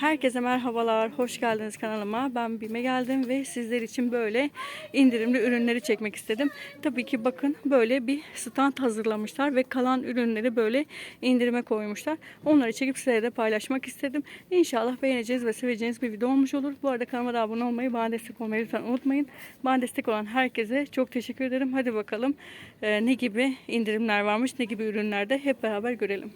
Herkese merhabalar, hoş geldiniz kanalıma. Ben Bime geldim ve sizler için böyle indirimli ürünleri çekmek istedim. Tabii ki bakın böyle bir stand hazırlamışlar ve kalan ürünleri böyle indirime koymuşlar. Onları çekip sizlere de paylaşmak istedim. İnşallah beğeneceğiniz ve seveceğiniz bir video olmuş olur. Bu arada kanalıma da abone olmayı, bana destek olmayı lütfen unutmayın. Bana destek olan herkese çok teşekkür ederim. Hadi bakalım e, ne gibi indirimler varmış, ne gibi ürünlerde hep beraber görelim.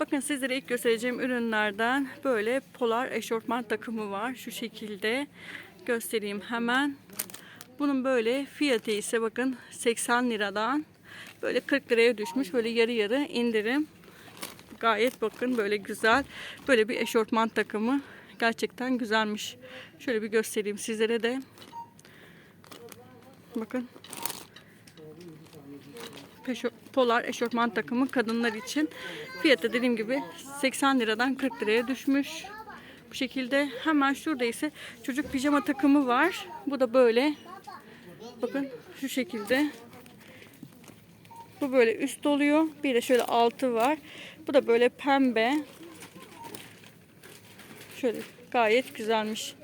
Bakın sizlere ilk göstereceğim ürünlerden böyle polar eşortman takımı var. Şu şekilde göstereyim hemen. Bunun böyle fiyatı ise bakın 80 liradan böyle 40 liraya düşmüş. Böyle yarı yarı indirim. Gayet bakın böyle güzel. Böyle bir eşortman takımı. Gerçekten güzelmiş. Şöyle bir göstereyim sizlere de. Bakın polar eşofman takımı kadınlar için. Fiyatı dediğim gibi 80 liradan 40 liraya düşmüş. Bu şekilde hemen şurada ise çocuk pijama takımı var. Bu da böyle. Bakın şu şekilde. Bu böyle üst oluyor. Bir de şöyle altı var. Bu da böyle pembe. Şöyle gayet güzelmiş.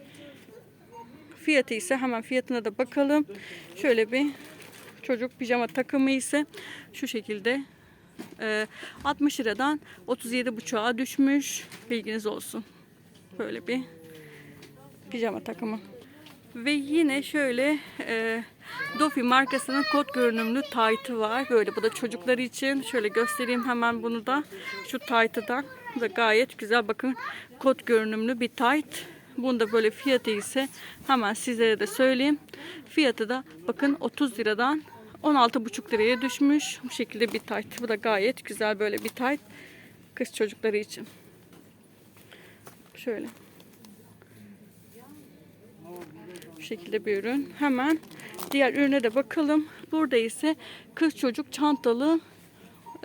Fiyatı ise hemen fiyatına da bakalım. Şöyle bir çocuk pijama takımı ise şu şekilde e, 60 liradan 37,5'a düşmüş. Bilginiz olsun. Böyle bir pijama takımı. Ve yine şöyle e, Dofi markasının kot görünümlü taytı var. Böyle bu da çocuklar için. Şöyle göstereyim hemen bunu da. Şu taytı da. Bu da gayet güzel. Bakın kot görünümlü bir tayt. Bunda böyle fiyatı ise hemen sizlere de söyleyeyim. Fiyatı da bakın 30 liradan 16,5 liraya düşmüş. Bu şekilde bir tayt. Bu da gayet güzel böyle bir tayt. Kız çocukları için. Şöyle. Bu şekilde bir ürün. Hemen diğer ürüne de bakalım. Burada ise kız çocuk çantalı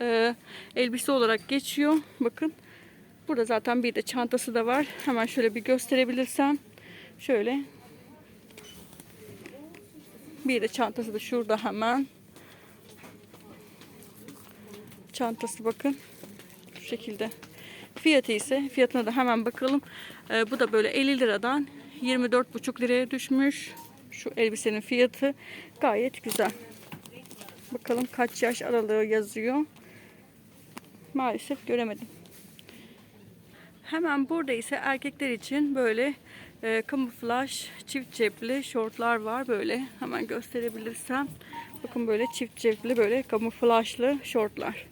e, elbise olarak geçiyor. Bakın. Burada zaten bir de çantası da var. Hemen şöyle bir gösterebilirsem. Şöyle. Bir de çantası da şurada hemen. Çantası bakın. Şu şekilde. Fiyatı ise fiyatına da hemen bakalım. Ee, bu da böyle 50 liradan 24,5 liraya düşmüş. Şu elbisenin fiyatı gayet güzel. Bakalım kaç yaş aralığı yazıyor. Maalesef göremedim. Hemen burada ise erkekler için böyle e, kamuflaj çift cepli şortlar var böyle. Hemen gösterebilirsem. Bakın böyle çift cepli böyle kamuflajlı şortlar.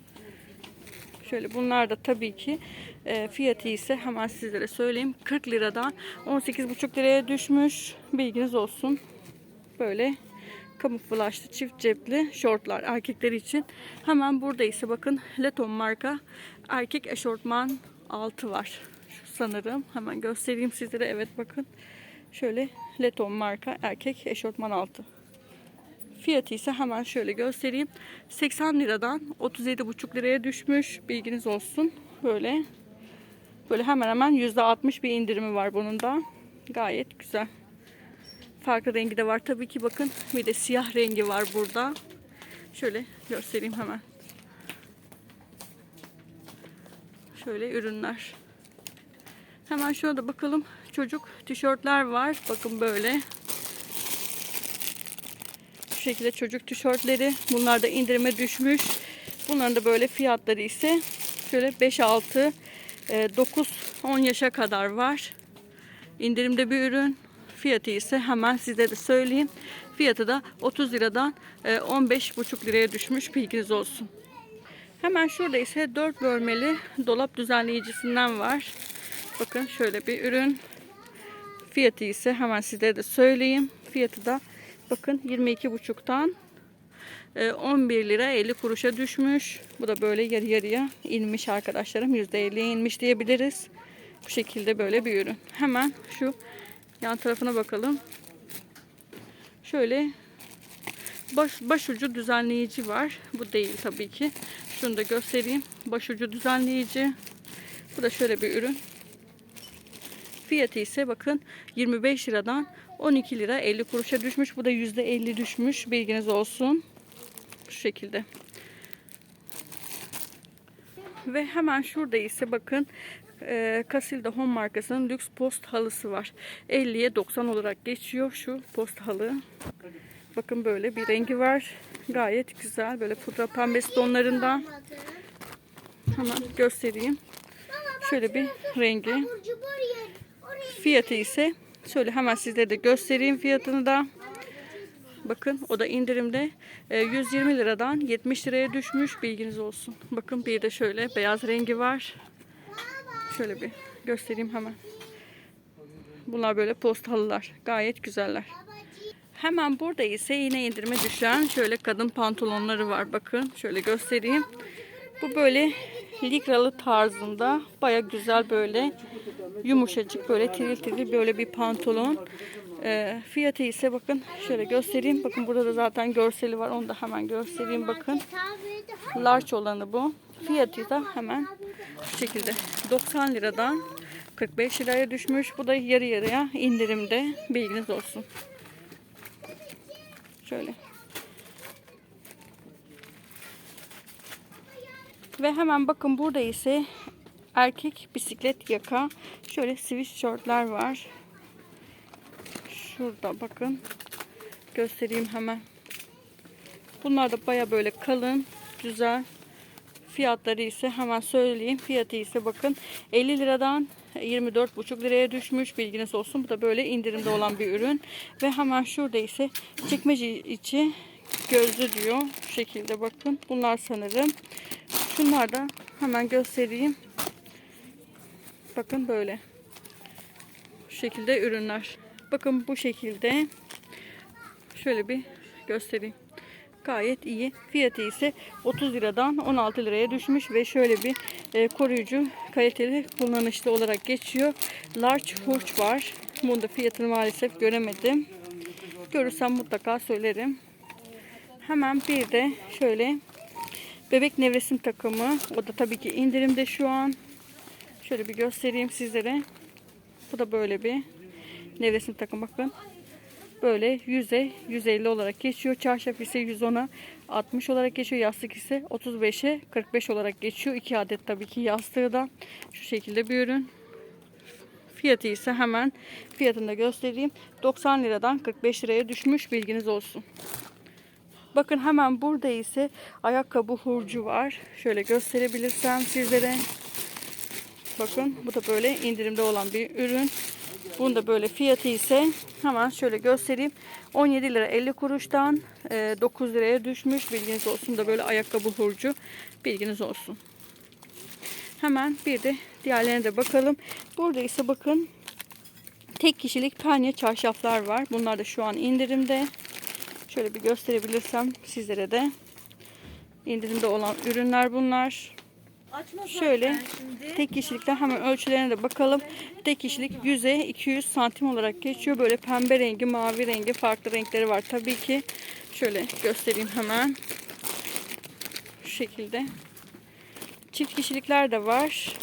Şöyle bunlar da tabii ki e, fiyatı ise hemen sizlere söyleyeyim. 40 liradan 18,5 liraya düşmüş. Bilginiz olsun. Böyle kamuflajlı çift cepli şortlar erkekler için. Hemen burada ise bakın Leton marka erkek eşortman altı var. Sanırım. Hemen göstereyim sizlere. Evet bakın. Şöyle Leton marka erkek eşortman altı. Fiyatı ise hemen şöyle göstereyim. 80 liradan 37,5 liraya düşmüş. Bilginiz olsun. Böyle böyle hemen hemen %60 bir indirimi var bunun da. Gayet güzel. Farklı rengi de var tabii ki bakın. Bir de siyah rengi var burada. Şöyle göstereyim hemen. Şöyle ürünler. Hemen şuna da bakalım. Çocuk tişörtler var. Bakın böyle. Şu şekilde çocuk tişörtleri. Bunlar da indirime düşmüş. Bunların da böyle fiyatları ise şöyle 5 6 9 10 yaşa kadar var. İndirimde bir ürün. Fiyatı ise hemen size de söyleyeyim. Fiyatı da 30 liradan 15,5 liraya düşmüş. Bilginiz olsun. Hemen şurada ise 4 bölmeli dolap düzenleyicisinden var. Bakın şöyle bir ürün. Fiyatı ise hemen size de söyleyeyim. Fiyatı da bakın 22,5'tan 11 lira 50 kuruşa düşmüş. Bu da böyle yarı yarıya inmiş arkadaşlarım. %50'ye inmiş diyebiliriz. Bu şekilde böyle bir ürün. Hemen şu yan tarafına bakalım. Şöyle baş, başucu düzenleyici var. Bu değil tabii ki. Şunu da göstereyim. Başucu düzenleyici. Bu da şöyle bir ürün. Fiyatı ise bakın 25 liradan 12 lira 50 kuruşa düşmüş. Bu da %50 düşmüş. Bilginiz olsun. Şu şekilde. Ve hemen şurada ise bakın e, Casilda Home markasının lüks post halısı var. 50'ye 90 olarak geçiyor şu post halı. Bakın böyle bir rengi var. Gayet güzel. Böyle pudra pembesi tonlarından. Hemen göstereyim. Şöyle bir rengi. Fiyatı ise şöyle hemen sizlere de göstereyim fiyatını da. Bakın o da indirimde e, 120 liradan 70 liraya düşmüş bilginiz olsun. Bakın bir de şöyle beyaz rengi var. Şöyle bir göstereyim hemen. Bunlar böyle post halılar. Gayet güzeller. Hemen burada ise yine indirime düşen şöyle kadın pantolonları var. Bakın şöyle göstereyim. Bu böyle likralı tarzında baya güzel böyle yumuşacık böyle tiril tiril böyle bir pantolon. Ee, fiyatı ise bakın şöyle göstereyim. Bakın burada da zaten görseli var. Onu da hemen göstereyim bakın. Large olanı bu. Fiyatı da hemen şu şekilde 90 liradan 45 liraya düşmüş. Bu da yarı yarıya indirimde. Bilginiz olsun. Şöyle. Ve hemen bakın burada ise erkek bisiklet yaka. Şöyle swiss shortlar var. Şurada bakın. Göstereyim hemen. Bunlar da baya böyle kalın, güzel. Fiyatları ise hemen söyleyeyim. Fiyatı ise bakın 50 liradan 24,5 liraya düşmüş. Bilginiz olsun. Bu da böyle indirimde olan bir ürün. Ve hemen şurada ise çekmece içi gözlü diyor. Şu şekilde bakın. Bunlar sanırım. Şunlar da hemen göstereyim. Bakın böyle. Şu şekilde ürünler. Bakın bu şekilde. Şöyle bir göstereyim. Gayet iyi. Fiyatı ise 30 liradan 16 liraya düşmüş ve şöyle bir e, koruyucu kaliteli kullanışlı olarak geçiyor. Large hurç var. Bunda fiyatını maalesef göremedim. Görürsem mutlaka söylerim. Hemen bir de şöyle bebek nevresim takımı. O da tabii ki indirimde şu an. Şöyle bir göstereyim sizlere. Bu da böyle bir nevresim takım bakın. Böyle 100'e 150 olarak geçiyor. Çarşaf ise 110'a 60 olarak geçiyor. Yastık ise 35'e 45 olarak geçiyor. 2 adet tabii ki yastığı da şu şekilde bir ürün. Fiyatı ise hemen fiyatını da göstereyim. 90 liradan 45 liraya düşmüş bilginiz olsun. Bakın hemen burada ise ayakkabı hurcu var. Şöyle gösterebilirsem sizlere. Bakın bu da böyle indirimde olan bir ürün. Bunun da böyle fiyatı ise hemen şöyle göstereyim. 17 lira 50 kuruştan e, 9 liraya düşmüş. Bilginiz olsun da böyle ayakkabı hurcu. Bilginiz olsun. Hemen bir de diğerlerine de bakalım. Burada ise bakın tek kişilik penye çarşaflar var. Bunlar da şu an indirimde. Şöyle bir gösterebilirsem sizlere de. indirimde olan ürünler bunlar. Şöyle tek kişilikten hemen ölçülerine de bakalım. Tek kişilik 100'e 200 santim olarak geçiyor. Böyle pembe rengi, mavi rengi, farklı renkleri var tabii ki. Şöyle göstereyim hemen. Şu şekilde. Çift kişilikler de var.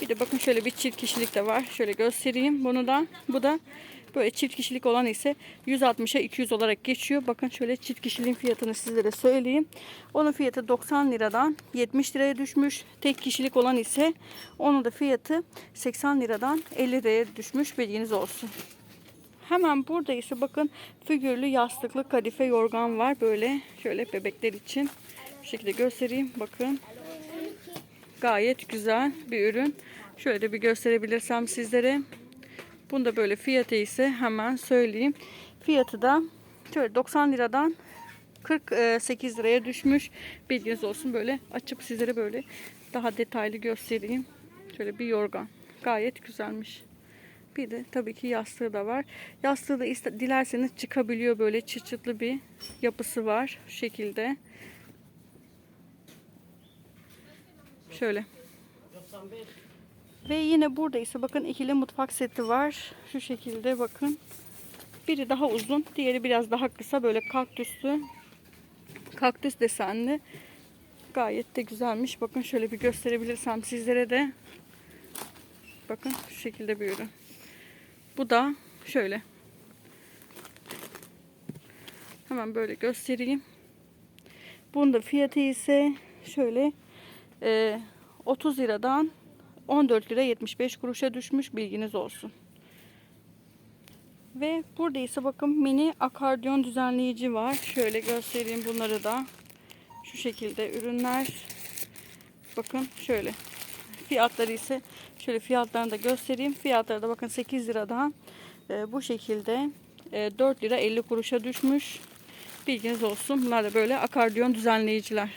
Bir de bakın şöyle bir çift kişilik de var. Şöyle göstereyim bunu da. Bu da böyle çift kişilik olan ise 160'a 200 olarak geçiyor. Bakın şöyle çift kişiliğin fiyatını sizlere söyleyeyim. Onun fiyatı 90 liradan 70 liraya düşmüş. Tek kişilik olan ise onun da fiyatı 80 liradan 50 liraya düşmüş. Bilginiz olsun. Hemen burada ise bakın figürlü yastıklı kadife yorgan var. Böyle şöyle bebekler için. Bu şekilde göstereyim. Bakın. Gayet güzel bir ürün. Şöyle bir gösterebilirsem sizlere. Bunda böyle fiyatı ise hemen söyleyeyim. Fiyatı da şöyle 90 liradan 48 liraya düşmüş. Bilginiz olsun böyle açıp sizlere böyle daha detaylı göstereyim. Şöyle bir yorgan. Gayet güzelmiş. Bir de tabii ki yastığı da var. Yastığı da iste- dilerseniz çıkabiliyor böyle çıt bir yapısı var. Şu şekilde. Şöyle. Ve yine burada ise bakın ikili mutfak seti var. Şu şekilde bakın. Biri daha uzun, diğeri biraz daha kısa böyle kaktüslü. Kaktüs desenli. Gayet de güzelmiş. Bakın şöyle bir gösterebilirsem sizlere de. Bakın şu şekilde bir ürün. Bu da şöyle. Hemen böyle göstereyim. Bunun da fiyatı ise şöyle e, 30 liradan 14 lira 75 kuruşa düşmüş bilginiz olsun. Ve burada ise bakın mini akardiyon düzenleyici var. Şöyle göstereyim bunları da. Şu şekilde ürünler. Bakın şöyle. Fiyatları ise şöyle fiyatlarını da göstereyim. Fiyatları da bakın 8 liradan e, bu şekilde e, 4 lira 50 kuruşa düşmüş. Bilginiz olsun. Bunlar da böyle akardiyon düzenleyiciler.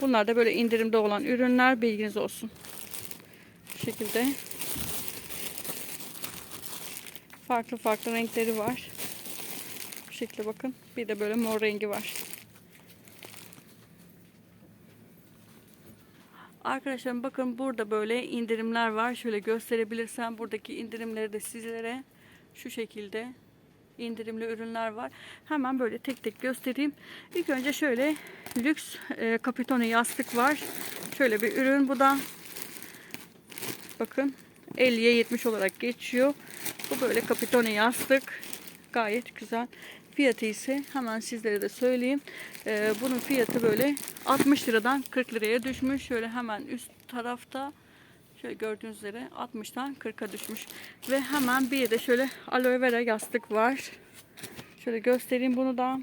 Bunlar da böyle indirimde olan ürünler. Bilginiz olsun. Şekilde. Farklı farklı renkleri var. Bu şekilde bakın. Bir de böyle mor rengi var. Arkadaşlar bakın burada böyle indirimler var. Şöyle gösterebilirsem buradaki indirimleri de sizlere şu şekilde indirimli ürünler var. Hemen böyle tek tek göstereyim. İlk önce şöyle lüks e, kapitone yastık var. Şöyle bir ürün bu da. Bakın 50'ye 70 olarak geçiyor. Bu böyle kapitone yastık. Gayet güzel. Fiyatı ise hemen sizlere de söyleyeyim. Ee, bunun fiyatı böyle 60 liradan 40 liraya düşmüş. Şöyle hemen üst tarafta şöyle gördüğünüz üzere 60'tan 40'a düşmüş. Ve hemen bir de şöyle aloe vera yastık var. Şöyle göstereyim bunu da.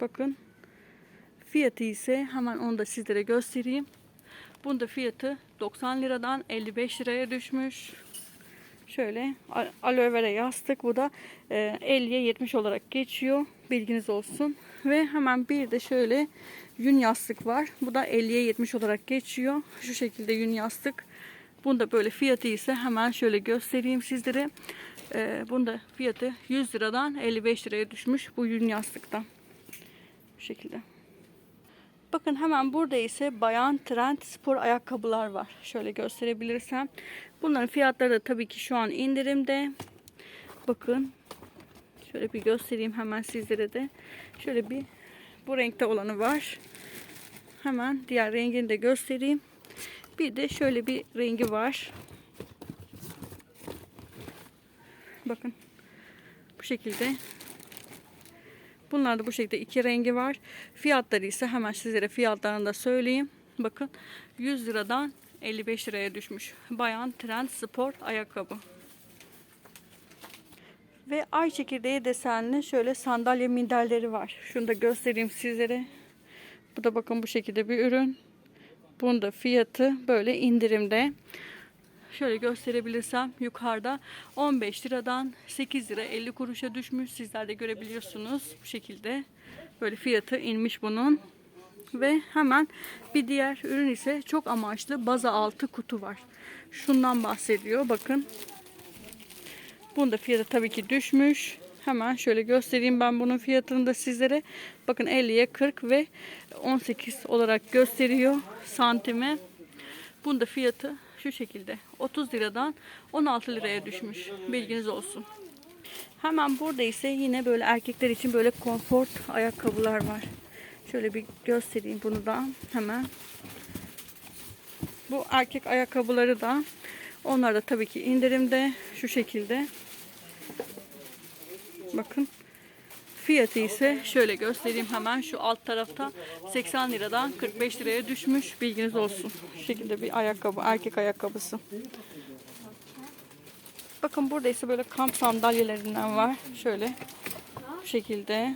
Bakın. Fiyatı ise hemen onu da sizlere göstereyim. Bunda fiyatı 90 liradan 55 liraya düşmüş. Şöyle aloe vera yastık. Bu da e, 50'ye 70 olarak geçiyor. Bilginiz olsun. Ve hemen bir de şöyle yün yastık var. Bu da 50'ye 70 olarak geçiyor. Şu şekilde yün yastık. Bunda böyle fiyatı ise hemen şöyle göstereyim sizlere. E, bunda fiyatı 100 liradan 55 liraya düşmüş bu yün yastıktan. Bu şekilde. Bakın hemen burada ise bayan trend spor ayakkabılar var. Şöyle gösterebilirsem. Bunların fiyatları da tabii ki şu an indirimde. Bakın. Şöyle bir göstereyim hemen sizlere de. Şöyle bir bu renkte olanı var. Hemen diğer rengini de göstereyim. Bir de şöyle bir rengi var. Bakın. Bu şekilde Bunlar da bu şekilde iki rengi var. Fiyatları ise hemen sizlere fiyatlarını da söyleyeyim. Bakın 100 liradan 55 liraya düşmüş. Bayan Trend Spor ayakkabı. Ve ay çekirdeği desenli şöyle sandalye minderleri var. Şunu da göstereyim sizlere. Bu da bakın bu şekilde bir ürün. Bunun da fiyatı böyle indirimde. Şöyle gösterebilirsem yukarıda 15 liradan 8 lira 50 kuruşa düşmüş. Sizler de görebiliyorsunuz bu şekilde. Böyle fiyatı inmiş bunun. Ve hemen bir diğer ürün ise çok amaçlı baza altı kutu var. Şundan bahsediyor. Bakın. Bunun da fiyatı tabii ki düşmüş. Hemen şöyle göstereyim ben bunun fiyatını da sizlere. Bakın 50'ye 40 ve 18 olarak gösteriyor santime. Bunun da fiyatı şu şekilde 30 liradan 16 liraya düşmüş. Bilginiz olsun. Hemen burada ise yine böyle erkekler için böyle konfor ayakkabılar var. Şöyle bir göstereyim bunu da hemen. Bu erkek ayakkabıları da onlar da tabii ki indirimde şu şekilde. Bakın. Fiyatı ise şöyle göstereyim hemen şu alt tarafta 80 liradan 45 liraya düşmüş bilginiz olsun. Şu şekilde bir ayakkabı erkek ayakkabısı. Bakın burada ise böyle kamp sandalyelerinden var. Şöyle bu şekilde.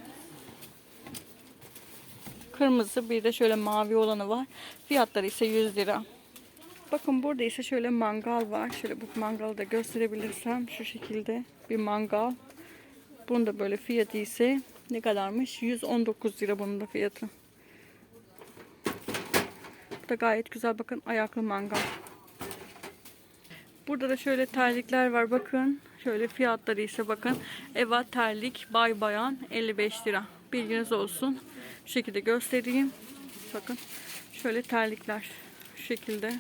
Kırmızı bir de şöyle mavi olanı var. Fiyatları ise 100 lira. Bakın burada ise şöyle mangal var. Şöyle bu mangalı da gösterebilirsem şu şekilde bir mangal. Bunun da böyle fiyatı ise ne kadarmış? 119 lira bunun da fiyatı. Bu da gayet güzel bakın ayaklı mangal. Burada da şöyle terlikler var bakın. Şöyle fiyatları ise bakın. Eva terlik bay bayan 55 lira. Bilginiz olsun. Şu şekilde göstereyim. Bakın. Şöyle terlikler. Şu şekilde.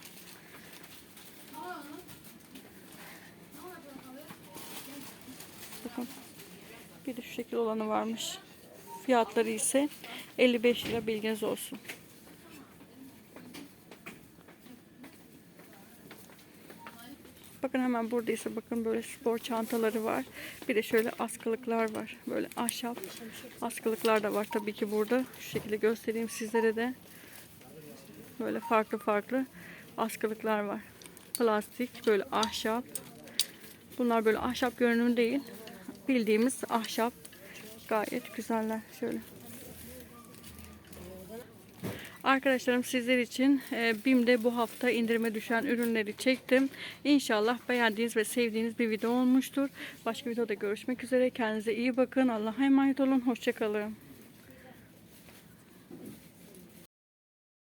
Bakın. Bir de şu şekil olanı varmış. Fiyatları ise 55 lira bilginiz olsun. Bakın hemen buradaysa bakın böyle spor çantaları var. Bir de şöyle askılıklar var. Böyle ahşap askılıklar da var tabii ki burada. Şu şekilde göstereyim sizlere de. Böyle farklı farklı askılıklar var. Plastik böyle ahşap. Bunlar böyle ahşap görünümü değil. Bildiğimiz ahşap. Gayet güzeller. Şöyle. Arkadaşlarım sizler için e, BİM'de bu hafta indirime düşen ürünleri çektim. İnşallah beğendiğiniz ve sevdiğiniz bir video olmuştur. Başka videoda görüşmek üzere. Kendinize iyi bakın. Allah'a emanet olun. Hoşçakalın.